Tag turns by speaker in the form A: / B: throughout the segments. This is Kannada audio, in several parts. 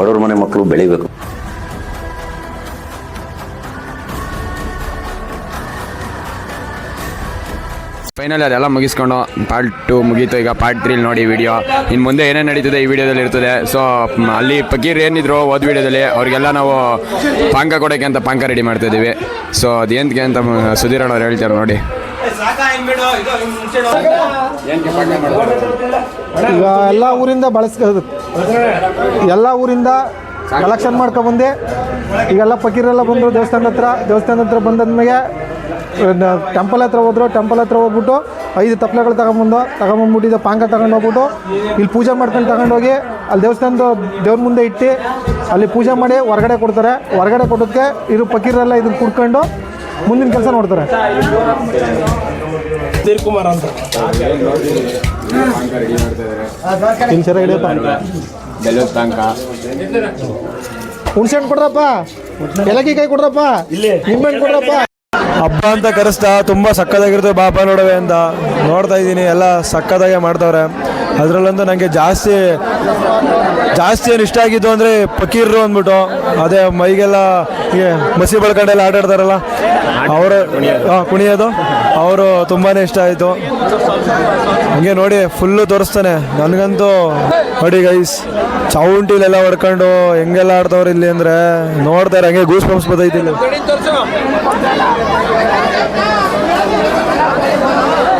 A: ಬಡವ್ರ ಮನೆ ಮಕ್ಕಳು ಬೆಳಿಬೇಕು.
B: ಫೈನಲ್ ಅದೆಲ್ಲ ಮುಗಿಸ್ಕೊಂಡು ಪಾರ್ಟ್ ಟು ಮುಗೀತು. ಈಗ ಪಾರ್ಟ್ ತ್ರೀ ನೋಡಿ ವಿಡಿಯೋ ಇನ್ನು ಮುಂದೆ ಏನೇನು ನಡೀತದೆ ಈ ವಿಡಿಯೋದಲ್ಲಿ ಇರ್ತದೆ. ಸೊ ಅಲ್ಲಿ ಪಕೀರ್ ಏನಿದ್ರು ಓದ್ ವಿಡಿಯೋದಲ್ಲಿ ಅವ್ರಿಗೆಲ್ಲ ನಾವು ಪಾಂಕ ಕೊಡೋಕ್ಕೆ ಅಂತ ಪಾಂಕ ರೆಡಿ ಮಾಡ್ತಾ ಇದೀವಿ ಸೊ ಅದೇಂತಕ್ಕೆ ಅಂತ ಸುಧೀರಣ್ಣ ಅವ್ರು ಹೇಳ್ತಾರೆ ನೋಡಿ.
C: ಈಗ ಎಲ್ಲ ಊರಿಂದ ಬಳಸ ಎಲ್ಲ ಊರಿಂದ ಕಲೆಕ್ಷನ್ ಮಾಡ್ಕೊಬಂದು ಈಗೆಲ್ಲ ಪಕೀರೆಲ್ಲ ಬಂದರು ದೇವಸ್ಥಾನದ ಹತ್ರ. ದೇವಸ್ಥಾನದ ಹತ್ರ ಬಂದಾದ್ಮೇಲೆ ಟೆಂಪಲ್ ಹತ್ರ ಹೋದ್ರು. ಟೆಂಪಲ್ ಹತ್ರ ಹೋಗ್ಬಿಟ್ಟು ಐದು ತಪ್ಪಲೆಗಳು ತಗೊಂಬಂದು, ತಗೊಂಬಂದ್ಬಿಟ್ಟಿದ್ದ ಪಾಂಗ ತಗೊಂಡು ಹೋಗ್ಬಿಟ್ಟು ಇಲ್ಲಿ ಪೂಜೆ ಮಾಡ್ಕೊಂಡು ತಗೊಂಡೋಗಿ ಅಲ್ಲಿ ದೇವಸ್ಥಾನದ ದೇವ್ರ ಮುಂದೆ ಇಟ್ಟು ಅಲ್ಲಿ ಪೂಜೆ ಮಾಡಿ ಹೊರಗಡೆ ಕೊಡ್ತಾರೆ. ಹೊರಗಡೆ ಕೊಡೋದಕ್ಕೆ ಇದು ಪಕೀರೆಲ್ಲ ಇದನ್ನು ಕುಡ್ಕೊಂಡು ಮುಂದಿನ ಕೆಲಸ ನೋಡ್ತಾರೆ. ಇಲ್ಲಿ ಸರ ಹಿಡಿಯಪ್ಪ. ಹುಣ್ಸೆ ಹಣ್ಣು ಕೊಡ್ರಪ್ಪ. ಏಲಕ್ಕಿ ಕೈ ಕೊಡ್ರಪ್ಪ. ನಿಂಬೆಹಣ್ಣು ಕೊಡ್ರಪ್ಪ.
D: ಹಬ್ಬ ಅಂತ ಕರೆಸ್ತಾ ತುಂಬ ಸಕ್ಕತ್ತಾಗಿರ್ತದೆ ಬಾಪ ನೋಡವೆ ಅಂತ. ನೋಡ್ತಾ ಇದ್ದೀನಿ ಎಲ್ಲ ಸಕ್ಕತ್ತಾಗೆ ಮಾಡ್ತವ್ರೆ. ಅದರಲ್ಲಂತೂ ನನಗೆ ಜಾಸ್ತಿ ಜಾಸ್ತಿ ಏನು ಇಷ್ಟ ಆಗಿದ್ದು ಅಂದರೆ ಪಕೀರ್ರು ಅಂದ್ಬಿಟ್ಟು, ಅದೇ ಮೈಗೆಲ್ಲ ಮಸಿ ಬಳ್ಕೊಂಡೆಲ್ಲ ಆಟಾಡ್ತಾರಲ್ಲ ಅವರು ಕುಣಿಯೋದು, ಅವರು ತುಂಬಾ ಇಷ್ಟ ಆಯಿತು. ಹಂಗೆ ನೋಡಿ ಫುಲ್ಲು ತೋರಿಸ್ತಾನೆ. ನನಗಂತೂ, ನೋಡಿ ಗೈಸ್ ಚೌಂಟಿಲೆಲ್ಲ ಹೊಡ್ಕೊಂಡು ಹೆಂಗೆಲ್ಲ ಆಡ್ತವ್ರು ಇಲ್ಲಿ ಅಂದರೆ ನೋಡ್ತಾರೆ ಹಂಗೆ ಗೂಸ್ ಪಂಪ್ಸ್ ಬರ್ತೈತಿ ಇಲ್ಲಿ.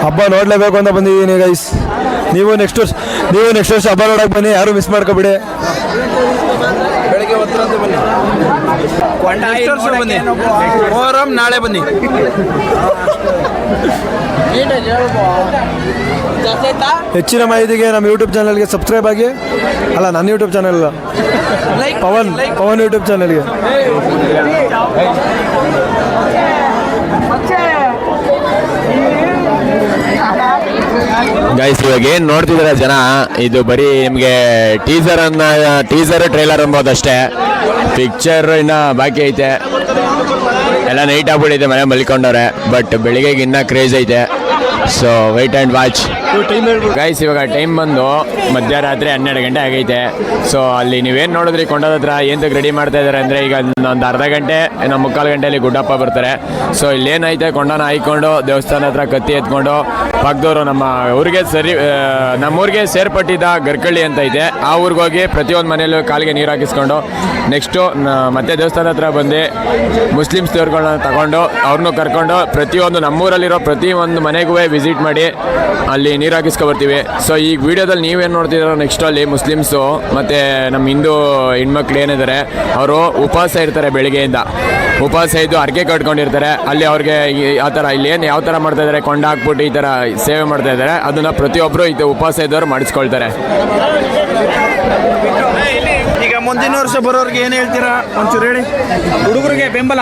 D: ಹಬ್ಬ ನೋಡ್ಲೇಬೇಕು ಅಂತ ಬಂದಿದ್ದೀನಿ ಗೈಸ್ ನೀವು ನೆಕ್ಸ್ಟ್ ವರ್ಷ ನೀವು ನೆಕ್ಸ್ಟ್ ವರ್ಷ ಹಬ್ಬ ನೋಡಕ್ಕೆ ಬನ್ನಿ ಯಾರು ಮಿಸ್ ಮಾಡ್ಕೊಬಿಡಿ.
E: ಬನ್ನಿ. ಮೊಹರಂ ನಾಳೆ ಬನ್ನಿ.
D: ಹೆಚ್ಚಿನ ಮಾಹಿತಿಗೆ ನಮ್ಮ ಯೂಟ್ಯೂಬ್ ಚಾನಲ್ಗೆ ಸಬ್ಸ್ಕ್ರೈಬ್ ಆಗಿ. ಅಲ್ಲ ನನ್ನ ಯೂಟ್ಯೂಬ್ ಚಾನಲ್ ಅಲ್ಲ. ಪವನ್ ಪವನ್ ಯೂಟ್ಯೂಬ್ ಚಾನಲ್ಗೆ
B: ಗೈಸ್ ಇವಾಗ ಏನು ನೋಡ್ತಿದಾರೆ ಜನ? ಇದು ಬರೀ ನಿಮಗೆ ಟೀಸರ್ ಅನ್ನ ಟೀಸರ್ ಟ್ರೈಲರ್ ಅನ್ಬೋದು ಅಷ್ಟೇ. ಪಿಕ್ಚರ್ ಇನ್ನ ಬಾಕಿ ಐತೆ. ಎಲ್ಲ ನೈಟ್ ಆಗ್ಬಿಟ್ಟಿದೆ ಮನೆ ಮಲ್ಕೊಂಡವ್ರೆ ಬಟ್ ಬೆಳಿಗ್ಗೆಗೆ ಇನ್ನೂ ಕ್ರೇಜ್ ಐತೆ. So wait and watch guys ಇವಾಗ ಟೈಮ್ ಬಂದು ಮಧ್ಯರಾತ್ರಿ ಹನ್ನೆರಡು ಗಂಟೆ ಆಗೈತೆ. ಸೊ ಅಲ್ಲಿ ನೀವೇನು ನೋಡಿದ್ರಿ ಕೊಂಡದ ಹತ್ರ? ಏನಕ್ಕೆ ರೆಡಿ ಮಾಡ್ತಾ ಇದ್ದಾರೆ ಅಂದರೆ ಈಗ ಒಂದು ಅರ್ಧ ಗಂಟೆ ನಮ್ಮ ಮುಕ್ಕಾಲು ಗಂಟೆಯಲ್ಲಿ ಗುಡ್ಡಪ್ಪ ಬರ್ತಾರೆ. ಸೊ ಇಲ್ಲೇನೈತೆ ಕೊಂಡನ ಹಾಯ್ಕೊಂಡು ದೇವಸ್ಥಾನ ಹತ್ರ ಕತ್ತಿ ಎತ್ಕೊಂಡು ಪಕ್ಕದವರು ನಮ್ಮ ಊರಿಗೆ ಸರಿ ನಮ್ಮೂರಿಗೆ ಸೇರ್ಪಟ್ಟಿದ್ದ ಗರ್ಕಳ್ಳಿ ಅಂತ ಇದೆ ಆ ಊರಿಗೆ ಹೋಗಿ ಪ್ರತಿಯೊಂದು ಮನೆಯಲ್ಲೂ ಕಾಲಿಗೆ ನೀರು ಹಾಕಿಸ್ಕೊಂಡು ನೆಕ್ಸ್ಟು ಮತ್ತೆ ದೇವಸ್ಥಾನ ಹತ್ರ ಬಂದು ಮುಸ್ಲಿಮ್ಸ್ ದೇವ್ರುಗಳನ್ನ ತಗೊಂಡು ಅವ್ರನ್ನೂ ಕರ್ಕೊಂಡು ಪ್ರತಿಯೊಂದು ನಮ್ಮೂರಲ್ಲಿರೋ ಪ್ರತಿಯೊಂದು ಮನೆಗೂ ವಿಸಿಟ್ ಮಾಡಿ, ಅಲ್ಲಿ ನೀರು ಹಾಕಿಸ್ಕೊ ಬರ್ತೀವಿ ಸೊ ಈ ವಿಡಿಯೋದಲ್ಲಿ ನೀವೇನು ನೆಕ್ಸ್ಟ್ ಅಲ್ಲಿ ಮುಸ್ಲಿಮ್ಸು ಮತ್ತೆ ನಮ್ಮ ಹಿಂದೂ ಹೆಣ್ಮಕ್ಳು ಏನಿದ್ದಾರೆ ಅವರು ಉಪವಾಸ ಇರ್ತಾರೆ ಬೆಳಿಗ್ಗೆಯಿಂದ. ಉಪವಾಸ ಇದ್ದು ಅರ್ಕೆ ಕಟ್ಕೊಂಡಿರ್ತಾರೆ. ಅಲ್ಲಿ ಅವ್ರಿಗೆ ಯಾವ ಥರ ಇಲ್ಲಿ ಏನು ಯಾವ ಥರ ಮಾಡ್ತಾ ಇದ್ದಾರೆ ಕೊಂಡ ಹಾಕ್ಬಿಟ್ಟು ಈ ಥರ ಸೇವೆ ಮಾಡ್ತಾ ಇದ್ದಾರೆ ಅದನ್ನು ಪ್ರತಿಯೊಬ್ಬರು ಇದು ಉಪವಾಸ ಇದ್ದವರು ಮಾಡಿಸ್ಕೊಳ್ತಾರೆ.
E: ಮುಂದಿನ ವರ್ಷ ಬರೋರಿಗೆ ಏನ್ ಹೇಳ್ತೀರಾ? ಒಂಚೂರು ಹೇಳಿ. ಹುಡುಗರಿಗೆ ಬೆಂಬಲ.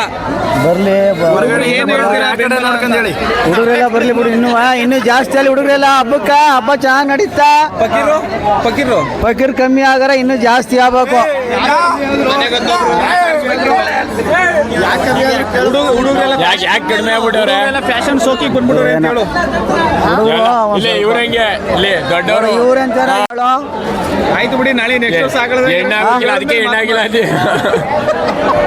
F: ಬರ್ಲಿ
E: ಹೊರಗಡೆ ಏನ್ ಹೇಳ್ತೀರಾ? ಆ ಕಡೆ ನೋಡ್ಕೊಂಡು ಹೇಳಿ.
F: ಹುಡುಗರೆಲ್ಲ ಬರ್ಲಿ ಬಿಡು ಇನ್ನು ಇನ್ನು ಜಾಸ್ತಿ ಅಲ್ಲಿ ಹುಡುಗರೆಲ್ಲ ಹಬ್ಬಕ್ಕ ಹಬ್ಬ ಚೆನ್ನಾಗಿ ನಡೀತಾ.
E: ಪಕೀರು ಪಕೀರು
F: ಫಕೀರ್ ಕಮ್ಮಿ ಆಗರ ಇನ್ನು ಜಾಸ್ತಿ ಆಗ್ಬೇಕು.
E: ಹುಡುಗರೆಲ್ಲ
B: ಯಾಕೆ ಯಾಕೆ ಕಡಿಮೆ ಆಗ್ಬಿಟ್ಟವ್ರೆ?
E: ಫ್ಯಾಷನ್ ಸೋಕಿ ಅಂತ ಹೇಳು.
B: ಇಲ್ಲಿ ಇವ್ರಂಗೆ ಇಲ್ಲಿ ದೊಡ್ಡವರು
F: ಇವ್ರಂತಾರ
E: ಆಯ್ತು ಬಿಡಿ ನಾಳೆ ನೆಕ್ಸ್ಟ್ ವರ್ಷ ಆಗಲ್ಲ
B: ಹೆಣ್ಣಾಗಿಲ್ಲ ಅದಕ್ಕೆ ಹೆಣ್ಣಾಗಿಲ್ಲ ಅದೇ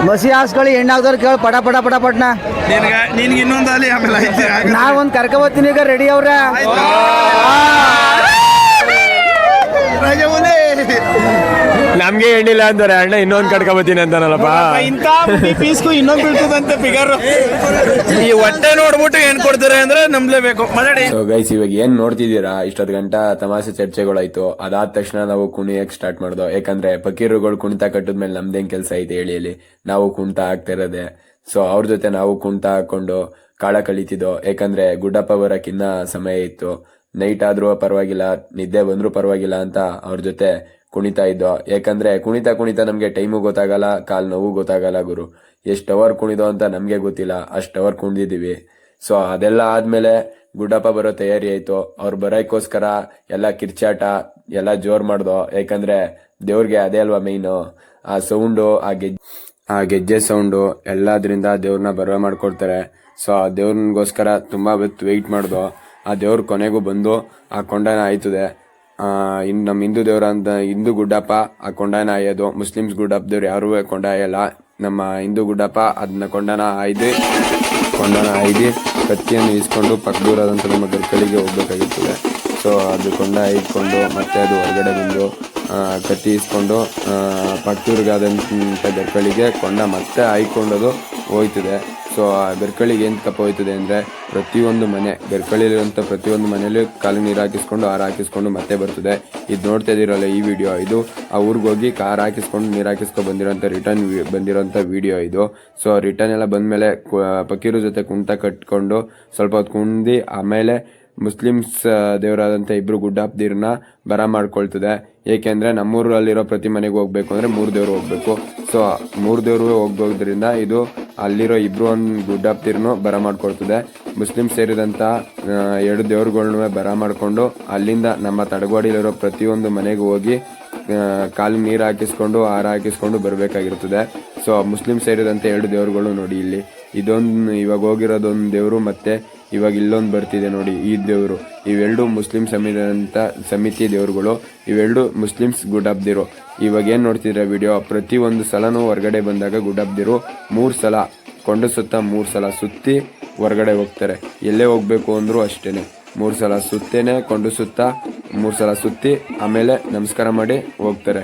F: ಮಸಿ ಹಾಸ್ಕೊಳ್ಳಿ ಹೆಣ್ಣಾಗ್ದವ್ರು ಕೇಳ ಪಟ ಪಟ ಪಟ ಪಟ್ನ.
E: ನಿನ್ಗ ನಿನ್ಗೆ ಇನ್ನೊಂದು ಅಲ್ಲಿ ಆಮೇಲೆ ಆಯ್ತು ಆಗಲ್ಲ.
F: ನಾ ಒಂದ್ ಕರ್ಕ ಬರ್ತೀನಿ ಈಗ ರೆಡಿ ಅವ್ರ.
E: ರಜೆ
B: ನಮ್ಗೆ ಹೆಣ್ಣಿಲ್ಲ ಅಂತಾರೆ ಅಣ್ಣ ಇನ್ನೊಂದ್ ಕಟ್ಕ ಬರ್ತೀನಿ ಅಂತಾನಲ್ಲಪ್ಪ.
E: ಇಂತ ಪೀಸ್ಗೂ ಇನ್ನೊಂದು ಬೀಳ್ತದಂತೆ ಫಿಗರ್ ಈ ಹೊಟ್ಟೆ ನೋಡ್ಬಿಟ್ಟು ಏನ್ ಕೊಡ್ತಾರೆ ಅಂದ್ರೆ ನಂಬ್ಲೇಬೇಕು. ಬೇಕು
B: ಸೊ ಗೈಸ್ ಇವಾಗ ಏನ್ ನೋಡ್ತಿದ್ದೀರಾ? ಇಷ್ಟೊತ್ ಗಂಟ ತಮಾಷೆ ಚರ್ಚೆಗಳಾಯ್ತು. ಅದಾದ ತಕ್ಷಣ ನಾವು ಕುಣಿಯಕ್ ಸ್ಟಾರ್ಟ್ ಮಾಡ್ದೋ. ಯಾಕಂದ್ರೆ ಫಕೀರುಗಳು ಕುಣಿತ ಕಟ್ಟಿದ್ಮೇಲೆ ನಮ್ದೇನ್ ಕೆಲಸ ಐತೆ ಹೇಳಿ ಹೇಳಿ ನಾವು ಕುಣಿತ ಆಗ್ತಾ ಇರೋದೆ. ಸೊ ಅವ್ರ ಜೊತೆ ನಾವು ಕುಣಿತ ಹಾಕೊಂಡು ಕಾಳ ಕಳೀತಿದ್ದೋ. ಯಾಕಂದ್ರೆ ಗುಡ್ಡಪ್ಪ ಬರಕ್ಕಿನ್ನ ಸಮಯ ಇತ್ತು. ನೈಟ್ ಆದ್ರೂ ಪರವಾಗಿಲ್ಲ ನಿದ್ದೆ ಬಂದ್ರೂ ಪರವಾಗಿಲ್ಲ ಅಂತ ಅವ್ರ ಜೊತೆ ಕುಣಿತಾ ಇದ್ದೋ ಯಾಕಂದ್ರೆ ಕುಣಿತ ಕುಣಿತ ನಮಗೆ ಟೈಮು ಗೊತ್ತಾಗಲ್ಲ, ಕಾಲು ನೋವು ಗೊತ್ತಾಗಲ್ಲ ಗುರು. ಎಷ್ಟು ಅವರ್ ಕುಣಿದೋ ಅಂತ ನಮಗೆ ಗೊತ್ತಿಲ್ಲ, ಅಷ್ಟು ಅವರ್ ಕುಣಿದಿದ್ದೀವಿ. ಸೊ ಅದೆಲ್ಲ ಆದ್ಮೇಲೆ ಗುಡ್ಡಪ್ಪ ಬರೋ ತಯಾರಿ ಆಯ್ತು. ಅವ್ರು ಬರೋಕ್ಕೋಸ್ಕರ ಎಲ್ಲ ಕಿರ್ಚಾಟ, ಎಲ್ಲ ಜೋರ್ ಮಾಡ್ದೋ. ಯಾಕಂದ್ರೆ ದೇವ್ರಿಗೆ ಅದೇ ಅಲ್ವಾ ಮೈನು ಆ ಸೌಂಡು ಆ ಗೆಜ್ಜೆ ಆ ಗೆಜ್ಜೆ ಸೌಂಡು ಎಲ್ಲದ್ರಿಂದ ದೇವ್ರನ್ನ ಬರವೆ ಮಾಡ್ಕೊಡ್ತಾರೆ. ಸೊ ಆ ದೇವ್ರಿಗೋಸ್ಕರ ತುಂಬಾ ಹೊತ್ತು ವೆಯ್ಟ್ ಮಾಡ್ದೋ. ಆ ದೇವ್ರ ಕೊನೆಗೂ ಬಂದು ಆ ಕೊಂಡನ ಆಯ್ತದೆ.
A: ಇನ್ನು ನಮ್ಮ ಹಿಂದೂ ದೇವರ ಅಂತ ಹಿಂದೂ ಗುಡ್ಡಪ್ಪ, ಆ ಕೊಂಡನ ಆಯೋದು ಮುಸ್ಲಿಮ್ಸ್ ಗುಡ್ಡಪ್ಪದವ್ರು ಯಾರೂ ಕೊಂಡ ಆಯಲ್ಲ ನಮ್ಮ ಹಿಂದೂ ಗುಡ್ಡಪ್ಪ ಅದನ್ನ ಕೊಂಡನ ಆಯ್ದು ಕೊಂಡನ ಆಯ್ದು ಕತ್ತಿಯನ್ನು ಇಸ್ಕೊಂಡು ಪಕ್ಕದೂರಾದಂಥ ನಮ್ಮ ಗರ್ಕಳಿಗೆ ಹೋಗ್ಬೇಕಾಗಿರ್ತದೆ. ಸೊ ಅದು ಕೊಂಡ ಇಟ್ಕೊಂಡು ಮತ್ತೆ ಅದು ಹೊರಗಡೆ ಬಂದು ಆ, ಪಟ್ಟೂರಿಗಾದಂಥ ಗರ್ಕಳಿಗೆ ಕೊಂಡ ಮತ್ತೆ ಹಾಯ್ಕೊಂಡದು ಹೋಯ್ತದೆ. ಸೊ ಆ ಬೆರ್ಕಳಿಗೆ ಏನು ತಪ್ಪ ಹೋಯ್ತದೆ ಅಂದರೆ ಪ್ರತಿಯೊಂದು ಮನೆ ಬೆರ್ಕಳಿಲಿರುವಂಥ ಪ್ರತಿಯೊಂದು ಮನೇಲಿ ಕಾಲು ನೀರು ಹಾಕಿಸ್ಕೊಂಡು ಆರು ಹಾಕಿಸ್ಕೊಂಡು ಮತ್ತೆ ಬರ್ತದೆ. ಇದು ನೋಡ್ತಾ ಇದ್ದೀರಲ್ಲ ಈ ವಿಡಿಯೋ ಇದು. ಆ ಊರಿಗೆ ಹೋಗಿ ಕಾರ್ ಹಾಕಿಸ್ಕೊಂಡು ನೀರು ಹಾಕಿಸ್ಕೊಂಡು ಬಂದಿರೋಂಥ ರಿಟರ್ನ್ ಬಂದಿರೋಂಥ ವಿಡಿಯೋ ಇದು. ಸೊ ರಿಟರ್ನ್ ಎಲ್ಲ ಬಂದಮೇಲೆ ಪಕೀರು ಜೊತೆ ಕುಂಟ ಕಟ್ಕೊಂಡು ಸ್ವಲ್ಪ ಹೊತ್ತು ಕುಂದಿ ಆಮೇಲೆ ಮುಸ್ಲಿಮ್ಸ್ ದೇವರಾದಂಥ ಇಬ್ಬರು ಗುಡ್ಡಾಪ್ದೀರನ್ನ ಬರ ಮಾಡ್ಕೊಳ್ತದೆ. ಏಕೆಂದರೆ ನಮ್ಮೂರಲ್ಲಿರೋ ಪ್ರತಿ ಮನೆಗೆ ಹೋಗ್ಬೇಕು ಅಂದರೆ ಮೂರು ದೇವರು ಹೋಗ್ಬೇಕು. ಸೊ ಮೂರು ದೇವರು ಹೋಗೋದ್ರಿಂದ ಇದು ಅಲ್ಲಿರೋ ಇಬ್ಬರು ಒಂದು ಗುಡ್ಡಾಪ್ದೀರ್ನು ಬರ ಮಾಡ್ಕೊಳ್ತದೆ. ಮುಸ್ಲಿಂ ಸೇರಿದಂಥ ಎರಡು ದೇವ್ರುಗಳ್ನೂ ಬರ ಮಾಡಿಕೊಂಡು ಅಲ್ಲಿಂದ ನಮ್ಮ ತಡಗೋಡಿಲಿರೋ ಪ್ರತಿಯೊಂದು ಮನೆಗೆ ಹೋಗಿ ಕಾಲಿಗೆ ನೀರು ಹಾಕಿಸ್ಕೊಂಡು ಹಾರ ಹಾಕಿಸ್ಕೊಂಡು ಬರಬೇಕಾಗಿರ್ತದೆ. ಸೊ ಮುಸ್ಲಿಂ ಸೇರಿದಂತೆ ಎರಡು ದೇವರುಗಳು ನೋಡಿ ಇಲ್ಲಿ. ಇದೊಂದು, ಇವಾಗ ಹೋಗಿರೋದೊಂದು ದೇವರು ಮತ್ತೆ ಇವಾಗ ಇಲ್ಲೊಂದು ಬರ್ತಿದೆ ನೋಡಿ, ಈ ದೇವರು. ಇವೆರಡು ಮುಸ್ಲಿಂ ಸಮಿತಿಯಂತ ಸಮಿತಿ ದೇವರುಗಳು ಇವೆರಡು ಮುಸ್ಲಿಮ್ಸ್ ಗುಡ್ಡಬ್ದಿರು ಇವಾಗ ಏನು ನೋಡ್ತಿದ್ರೆ ವಿಡಿಯೋ? ಪ್ರತಿ ಒಂದು ಸಲನೂ ಹೊರಗಡೆ ಬಂದಾಗ ಗುಡ್ಡಬ್ದಿರು ಮೂರು ಸಲ, ಕೊಂಡ ಸುತ್ತ ಮೂರು ಸಲ ಸುತ್ತಿ ಹೊರಗಡೆ ಹೋಗ್ತಾರೆ. ಎಲ್ಲೇ ಹೋಗಬೇಕು ಅಂದರೂ ಅಷ್ಟೇನೆ. ಮೂರು ಸಲ ಸುತ್ತೇನೆ, ಕೊಂಡು ಸುತ್ತ ಮೂರು ಸಲ ಸುತ್ತಿ ಆಮೇಲೆ ನಮಸ್ಕಾರ ಮಾಡಿ ಹೋಗ್ತಾರೆ.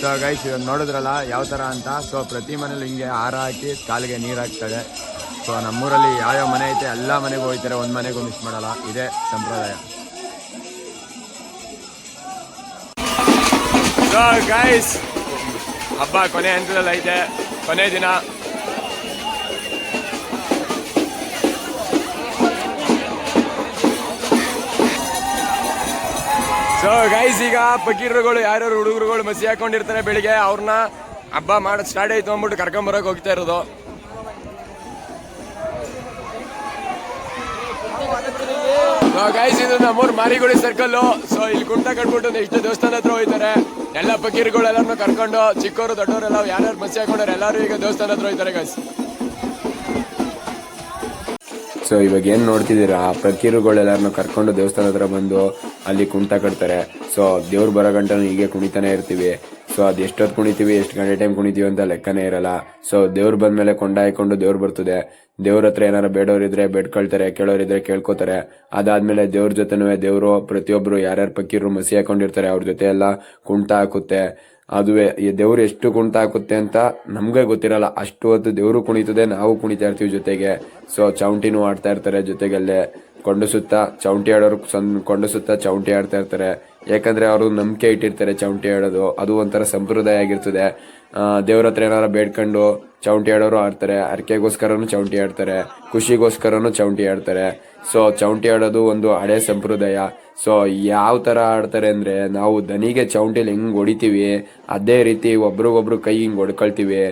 A: ಸೊ
B: ಗೈಸ್ ಇವಾಗ ನೋಡಿದ್ರಲ್ಲ? ಯಾವ ಥರ ಅಂತ? ಸೊ ಪ್ರತಿ ಮನೇಲಿ ಹಿಂಗೆ ಹಾರ ಹಾಕಿ ಕಾಲಿಗೆ ನೀರು ಹಾಕ್ತಾರೆ. ಸೊ ನಮ್ಮೂರಲ್ಲಿ ಯಾವ್ಯಾವ ಮನೆ ಐತೆ, ಎಲ್ಲ ಮನೆಗೂ ಹೋಗ್ತಾರೆ. ಒಂದು ಮನೆಗೂ ಮಿಸ್ ಮಾಡಲ್ಲ. ಇದೇ ಸಂಪ್ರದಾಯ. ಗೈಸ್ ಹಬ್ಬ ಕೊನೆ ಹಂತದಲ್ಲಿ ಐತೆ ಕೊನೆ ದಿನ. ಸೊ ಗೈಸ್ ಈಗ ಪಕೀರರುಗಳು ಯಾರ್ಯಾರು ಹುಡುಗರುಗಳು ಮಸಿ ಹಾಕೊಂಡಿರ್ತಾರೆ ಬೆಳಿಗ್ಗೆ ಅವ್ರನ್ನ ಹಬ್ಬ ಮಾಡೋದು ಸ್ಟಾರ್ಟ್ ಆಯ್ತು ಅಂದ್ಬಿಟ್ಟು ಕರ್ಕೊಂಬರಕ್ಕೆ ಹೋಗ್ತಾ ಇರೋದು. ಗೈಸ್ ಇದು ನಮ್ಮೂರು ಮಾರಿಗುಡಿ ಸರ್ಕಲ್ ಸೊ ಇಲ್ಲಿ ಕುಂಟ ಕಟ್ಬಿಟ್ಟು ಇಷ್ಟು ದೇವಸ್ಥಾನ ಹತ್ರ ಹೋಯ್ತಾರೆ ಎಲ್ಲ ಪಕೀರ್ಗಳು ಎಲ್ಲರನ್ನೂ ಕರ್ಕೊಂಡು ಚಿಕ್ಕವರು ದೊಡ್ಡವರೆಲ್ಲ ಯಾರ್ಯಾರು ಮಸಿ ಹಾಕೊಂಡವ್ರು ಎಲ್ಲರೂ ಈಗ ದೇವಸ್ಥಾನ ಹತ್ರ ಹೋಯ್ತಾರೆ ಗೈಸ್
A: ಸೊ ಇವಾಗ ಏನು ನೋಡ್ತಿದ್ದೀರಾ? ಆ ಕರ್ಕೊಂಡು ದೇವಸ್ಥಾನ ಹತ್ರ ಬಂದು ಅಲ್ಲಿ ಕುಂಟ ಕಟ್ತಾರೆ. ಸೊ ದೇವ್ರು ಬರೋ ಗಂಟನೂ ಹೀಗೆ ಕುಣಿತಾನೆ ಇರ್ತೀವಿ. ಸೊ ಅದು ಎಷ್ಟೊತ್ತು ಕುಣಿತೀವಿ, ಎಷ್ಟು ಗಂಟೆ ಟೈಮ್ ಕುಣಿತೀವಿ ಅಂತ ಲೆಕ್ಕನೇ ಇರಲ್ಲ. ಸೊ ದೇವ್ರು ಬಂದ್ಮೇಲೆ ಕೊಂಡ ಹಾಕೊಂಡು ದೇವ್ರು ಬರ್ತದೆ. ದೇವ್ರ ಹತ್ರ ಏನಾರ ಬೇಡೋರಿದ್ರೆ ಬೇಡ್ಕೊಳ್ತಾರೆ, ಕೇಳೋರಿದ್ರೆ ಕೇಳ್ಕೊತಾರೆ. ಅದಾದ್ಮೇಲೆ ದೇವ್ರ ಜೊತೆನೂ ದೇವರು ಪ್ರತಿಯೊಬ್ಬರು ಯಾರ್ಯಾರು ಪಕ್ಕೀರು ಮಸಿ ಹಾಕೊಂಡಿರ್ತಾರೆ, ಅವ್ರ ಜೊತೆ ಎಲ್ಲ ಕುಂಟ ಹಾಕುತ್ತೆ. ಅದುವೇ ಈ ದೇವ್ರು ಎಷ್ಟು ಕುಣಿತ ಹಾಕುತ್ತೆ ಅಂತ ನಮಗೆ ಗೊತ್ತಿರಲ್ಲ. ಅಷ್ಟು ಹೊತ್ತು ದೇವ್ರು ಕುಣಿತದೆ, ನಾವು ಕುಣಿತಾ ಇರ್ತೀವಿ ಜೊತೆಗೆ. ಸೊ ಚೌಂಟಿನೂ ಆಡ್ತಾ ಇರ್ತಾರೆ ಜೊತೆಗಲ್ಲೇ. ಕೊಂಡು ಸುತ್ತ ಚೌಂಟಿ ಆಡೋರು ಸನ್ ಕೊಂಡು ಸುತ್ತ ಚೌಂಟಿ ಆಡ್ತಾ ಇರ್ತಾರೆ. ಯಾಕಂದ್ರೆ ಅವರು ನಂಬಿಕೆ ಇಟ್ಟಿರ್ತಾರೆ ಚೌಂಟಿ ಆಡೋದು. ಅದು ಒಂಥರ ಸಂಪ್ರದಾಯ ಆಗಿರ್ತದೆ. ದೇವ್ರ ಹತ್ರ ಏನಾರ ಬೇಡ್ಕೊಂಡು ಚೌಂಟಿ ಆಡೋರು ಆಡ್ತಾರೆ. ಅರ್ಕೆಗೋಸ್ಕರನು ಚೌಂಟಿ ಆಡ್ತಾರೆ. ಖುಷಿಗೋಸ್ಕರನು ಚೌಂಟಿ ಆಡ್ತಾರೆ. ಸೊ ಚೌಂಟಿ ಆಡೋದು ಒಂದು ಹಳೆ ಸಂಪ್ರದಾಯ. ಸೊ ಯಾವ ಥರ ಆಡ್ತಾರೆ ಅಂದರೆ ನಾವು ದನಿಗೆ ಚೌಂಟಿಲಿ ಹೆಂಗೆ ಹೊಡಿತೀವಿ, ಅದೇ ರೀತಿ ಒಬ್ರಿಗೊಬ್ರು ಕೈ ಹಿಂಗೆ ಹೊಡ್ಕೊಳ್ತೀವಿ.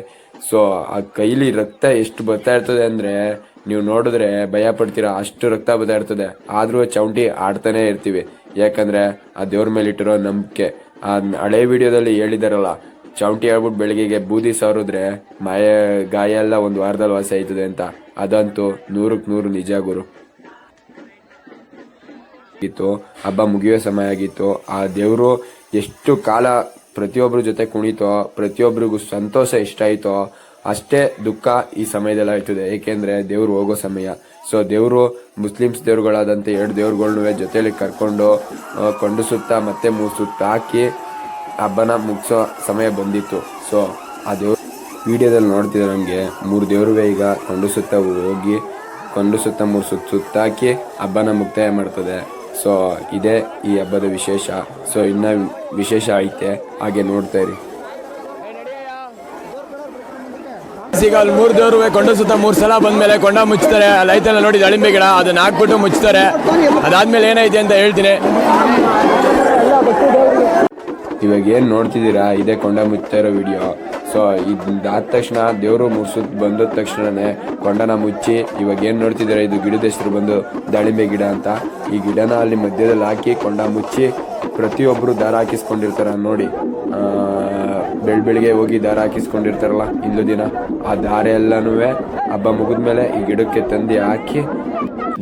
A: ಸೊ ಆ ಕೈಲಿ ರಕ್ತ ಎಷ್ಟು ಬರ್ತಾ ಇರ್ತದೆ ಅಂದರೆ ನೀವು ನೋಡಿದ್ರೆ ಭಯ ಪಡ್ತೀರಾ, ಅಷ್ಟು ರಕ್ತ ಬರ್ತಾ ಇರ್ತದೆ. ಆದರೂ ಚೌಂಟಿ ಆಡ್ತಾನೆ ಇರ್ತೀವಿ. ಯಾಕಂದರೆ ಆ ದೇವ್ರ ಮೇಲೆ ಇಟ್ಟಿರೋ ನಂಬಿಕೆ. ಆ ಹಳೆ ವಿಡಿಯೋದಲ್ಲಿ ಹೇಳಿದಾರಲ್ಲ ಚೌಂಟಿ ಹೇಳ್ಬಿಟ್ಟು ಬೆಳಗ್ಗೆಗೆ ಬೂದಿ ಸಾರಿದ್ರೆ ಮಾಯ ಗಾಯ ಎಲ್ಲ ಒಂದು ವಾರದಲ್ಲಿ ವಾಸಿ ಆಯ್ತದೆ ಅಂತ. ಅದಂತೂ ನೂರಕ್ಕೆ ನೂರು ನಿಜ ಗುರು. ಇತ್ತು ಹಬ್ಬ ಮುಗಿಯೋ ಸಮಯ ಆಗಿತ್ತು. ಆ ದೇವರು ಎಷ್ಟು ಕಾಲ ಪ್ರತಿಯೊಬ್ಬರ ಜೊತೆ ಕುಣಿತೋ ಪ್ರತಿಯೊಬ್ಬರಿಗೂ ಸಂತೋಷ ಎಷ್ಟಾಯ್ತೋ ಅಷ್ಟೇ ದುಃಖ ಈ ಸಮಯದಲ್ಲಿ ಆಯ್ತದೆ ಏಕೆಂದ್ರೆ ದೇವ್ರು ಹೋಗೋ ಸಮಯ. ಸೊ ದೇವರು ಮುಸ್ಲಿಮ್ಸ್ ದೇವ್ರುಗಳಾದಂಥ ಎರಡು ದೇವ್ರುಗಳ್ನೂ ಜೊತೆಯಲ್ಲಿ ಕರ್ಕೊಂಡು ಕೊಂಡು ಸುತ್ತ ಮತ್ತೆ ಮೂರು ಸುತ್ತ ಹಾಕಿ ಹಬ್ಬನ ಮುಗಿಸೋ ಸಮಯ ಬಂದಿತ್ತು. ಸೊ ಆ ದೇವ್ರು ವಿಡಿಯೋದಲ್ಲಿ ನಮಗೆ, ಮೂರು ದೇವ್ರುವೆ ಈಗ ಕೊಂಡು ಸುತ್ತ ಹೋಗಿ ಕೊಂಡು ಸುತ್ತ ಮೂರು ಸುತ್ತ ಸುತ್ತಾಕಿ ಹಬ್ಬನ ಮುಕ್ತಾಯ ಮಾಡ್ತದೆ. ಸೊ ಇದೇ ಈ ಹಬ್ಬದ ವಿಶೇಷ. ಸೊ ಇನ್ನ ವಿಶೇಷ ಐತೆ, ಹಾಗೆ ನೋಡ್ತಾ ಇರಿ.
B: ಈಗ ಅಲ್ಲಿ ಮೂರು ದೇವರು ಕೊಂಡ ಸುತ್ತ ಮೂರು ಸಲ ಬಂದ್ಮೇಲೆ ಕೊಂಡ ಮುಚ್ತಾರೆ. ಲೈತನ ನೋಡಿ ದಾಳಿಂಬೆ ಗಿಡ ಅದನ್ನ ಹಾಕ್ಬಿಟ್ಟು ಮುಚ್ತಾರೆ. ಅದಾದ್ಮೇಲೆ ಏನೈತೆ ಅಂತ ಹೇಳ್ತೀನಿ.
A: ಇವಾಗ ಏನು ನೋಡ್ತಿದ್ದೀರಾ? ಇದೇ ಕೊಂಡ ಮುಚ್ತಾ ವಿಡಿಯೋ ಸೊ ಇದಾದ ತಕ್ಷಣ ದೇವರು ಮುರ್ಸುತ್ ಬಂದ ತಕ್ಷಣನೇ ಕೊಂಡನ ಮುಚ್ಚಿ ಇವಾಗ ಏನು ನೋಡ್ತಿದ್ದೀರಾ? ಇದು ಗಿಡದ ಹೆಸರು ಬಂದು ದಾಳಿಂಬೆ ಗಿಡ ಅಂತ. ಈ ಗಿಡನ ಅಲ್ಲಿ ಮಧ್ಯದಲ್ಲಿ ಹಾಕಿ ಕೊಂಡ ಮುಚ್ಚಿ ಪ್ರತಿಯೊಬ್ಬರು ದಾರ ಹಾಕಿಸ್ಕೊಂಡಿರ್ತಾರೆ ನೋಡಿ. ಬೆಳ್ ಬೆಳಿಗ್ಗೆ ಹೋಗಿ ದಾರ ಹಾಕಿಸ್ಕೊಂಡಿರ್ತಾರಲ್ಲ ಇಂದು ದಿನ. ಆ ದಾರ ಎಲ್ಲನೂ ಹಬ್ಬ ಮುಗಿದ್ಮೇಲೆ ಈ ಗಿಡಕ್ಕೆ ತಂದು ಹಾಕಿ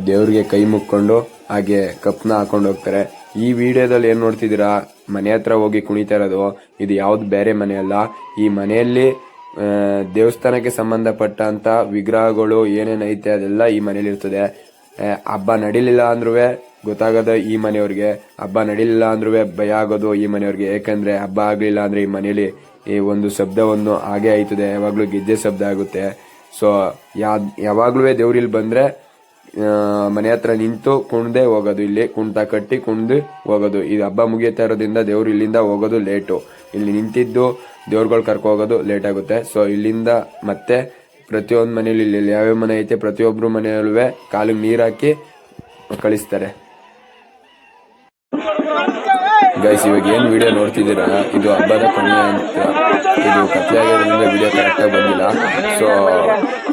A: ದೇವ್ರಿಗೆ ಕೈ ಮುಕ್ಕೊಂಡು ಹಾಗೆ ಕಪ್ನ ಹಾಕೊಂಡು ಹೋಗ್ತಾರೆ. ಈ ವಿಡಿಯೋದಲ್ಲಿ ಏನು ನೋಡ್ತಿದ್ದೀರಾ? ಮನೆ ಹತ್ರ ಹೋಗಿ ಕುಣಿತಾ ಇರೋದು, ಇದು ಯಾವ್ದು ಬೇರೆ ಮನೆ ಅಲ್ಲ. ಈ ಮನೆಯಲ್ಲಿ ದೇವಸ್ಥಾನಕ್ಕೆ ಸಂಬಂಧಪಟ್ಟಂಥ ವಿಗ್ರಹಗಳು ಏನೇನೈತೆ ಅದೆಲ್ಲ ಈ ಮನೇಲಿರ್ತದೆ ಹಬ್ಬ ನಡೀಲಿಲ್ಲ ಅಂದ್ರೂ ಗೊತ್ತಾಗೋದು ಈ ಮನೆಯವ್ರಿಗೆ. ಹಬ್ಬ ನಡೀಲಿಲ್ಲ ಅಂದ್ರೂ ಭಯ ಆಗೋದು ಈ ಮನೆಯವ್ರಿಗೆ. ಯಾಕಂದ್ರೆ ಹಬ್ಬ ಆಗಲಿಲ್ಲ ಅಂದ್ರೆ ಈ ಮನೇಲಿ ಈ ಒಂದು ಶಬ್ದವನ್ನು ಹಾಗೆ ಆಯ್ತದೆ, ಯಾವಾಗಲೂ ಗೆಜ್ಜೆ ಶಬ್ದ ಆಗುತ್ತೆ. ಸೊ ಯಾ ಯಾವಾಗ್ಲೂ ದೇವ್ರಿಲ್ಲಿ ಬಂದ್ರೆ ಮನೆ ಹತ್ರ ನಿಂತು ಕುಣ್ದೆ ಹೋಗೋದು, ಇಲ್ಲಿ ಕುಣ್ತಾ ಕಟ್ಟಿ ಕುಣ್ದು ಹೋಗೋದು. ಇದು ಹಬ್ಬ ಮುಗಿಯುತ್ತಾ ಇರೋದ್ರಿಂದ ದೇವ್ರು ಇಲ್ಲಿಂದ ಹೋಗೋದು ಲೇಟು. ಇಲ್ಲಿ ನಿಂತಿದ್ದು ದೇವ್ರುಗಳು ಕರ್ಕೊ ಹೋಗೋದು ಲೇಟ್ ಆಗುತ್ತೆ. ಸೊ ಇಲ್ಲಿಂದ ಮತ್ತೆ ಪ್ರತಿಯೊಂದು ಮನೇಲಿ ಇಲ್ಲಿ ಯಾವ್ಯಾವ ಮನೆ ಐತೆ ಪ್ರತಿಯೊಬ್ಬರು ಮನೆಯಲ್ಲೂ ಕಾಲಿಗೆ ನೀರು ಹಾಕಿ ಕಳಿಸ್ತಾರೆ. ಗೈಸ್ ಇವಾಗ ಏನು ವಿಡಿಯೋ ನೋಡ್ತಿದ್ದೀರಾ? ಇದು ಹಬ್ಬದ ಕೊನೆಯ ಅಂತ ಇದು ಕತ್ತೆಯಾಗಿರೋದ್ರಿಂದ ವಿಡಿಯೋ ಕರೆಕ್ಟಾಗಿ ಬಂದಿಲ್ಲ. ಸೊ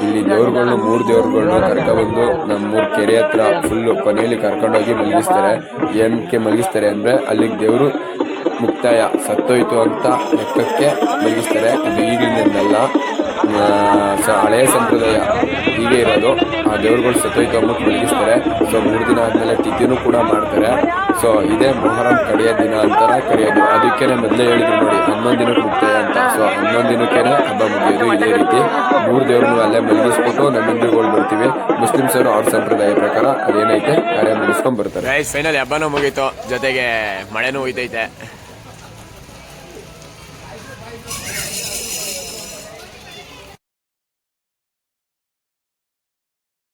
A: ಇಲ್ಲಿ ದೇವ್ರುಗಳ್ನ ಮೂರು ದೇವ್ರುಗಳನ್ನ ಕರ್ಕೊಬಂದು ನಮ್ಮ ಮೂರು ಕೆರೆ ಹತ್ರ ಫುಲ್ಲು ಕೊನೆಯಲ್ಲಿ ಕರ್ಕೊಂಡೋಗಿ ಮಲಗಿಸ್ತಾರೆ. ಏನಕ್ಕೆ ಮಲಗಿಸ್ತಾರೆ ಅಂದರೆ ಅಲ್ಲಿಗೆ ದೇವರು ಮುಕ್ತಾಯ ಸತ್ತೋಯ್ತು ಅಂತ ಲೆಕ್ಕಕ್ಕೆ ಮಲಗಿಸ್ತಾರೆ. ಅದು ಈಗಿನಿಂದಲ್ಲ ಆ, ಸ ಹಳೆಯ ಸಂಪ್ರದಾಯ ಹೀಗೆ ಇರೋದು. ಆ ದೇವ್ರುಗಳು ಸತೋಯ್ತು ಅಮ್ಮಕ್ಕೆ ಬೆಳಗಿಸ್ತಾರೆ ಸೊ ಮೂರು ದಿನ ಆದಮೇಲೆ ತಿಥಿನೂ ಕೂಡ ಮಾಡ್ತಾರೆ. ಸೊ ಇದೇ ಮೊಹರಂ ಕಡೆಯ ದಿನ ಅಂತಾರ ಕರೆಯೋದು. ಅದಕ್ಕೇನೆ ಮೊದಲೇ ಹೇಳಿದ್ರು ನೋಡಿ, ಹನ್ನೊಂದು ದಿನಕ್ಕೆ ಮುಕ್ತಾಯ ಅಂತ. ಸೊ ಹನ್ನೊಂದು ದಿನಕ್ಕೆ ಹಬ್ಬ ಮುಗಿಯೋದು ಇದೇ ರೀತಿ. ಮೂರು ದೇವ್ರನ್ನೂ ಅಲ್ಲೇ ಮಲಗಿಸ್ಬಿಟ್ಟು ನಮ್ಮ ಹಿಂದೂಗಳು ಬರ್ತೀವಿ. ಮುಸ್ಲಿಮ್ಸರು ಅವ್ರ ಸಂಪ್ರದಾಯ ಪ್ರಕಾರ ಅದೇನೈತೆ? ಕಾರ್ಯ ಮುಗಿಸ್ಕೊಂಡ್ ಬರ್ತಾರೆ.
B: ಫೈನಲ್ ಹಬ್ಬನೂ ಮುಗೀತು. ಜೊತೆಗೆ ಮಳೆನೂ ಹೋಯ್ತೈತೆ.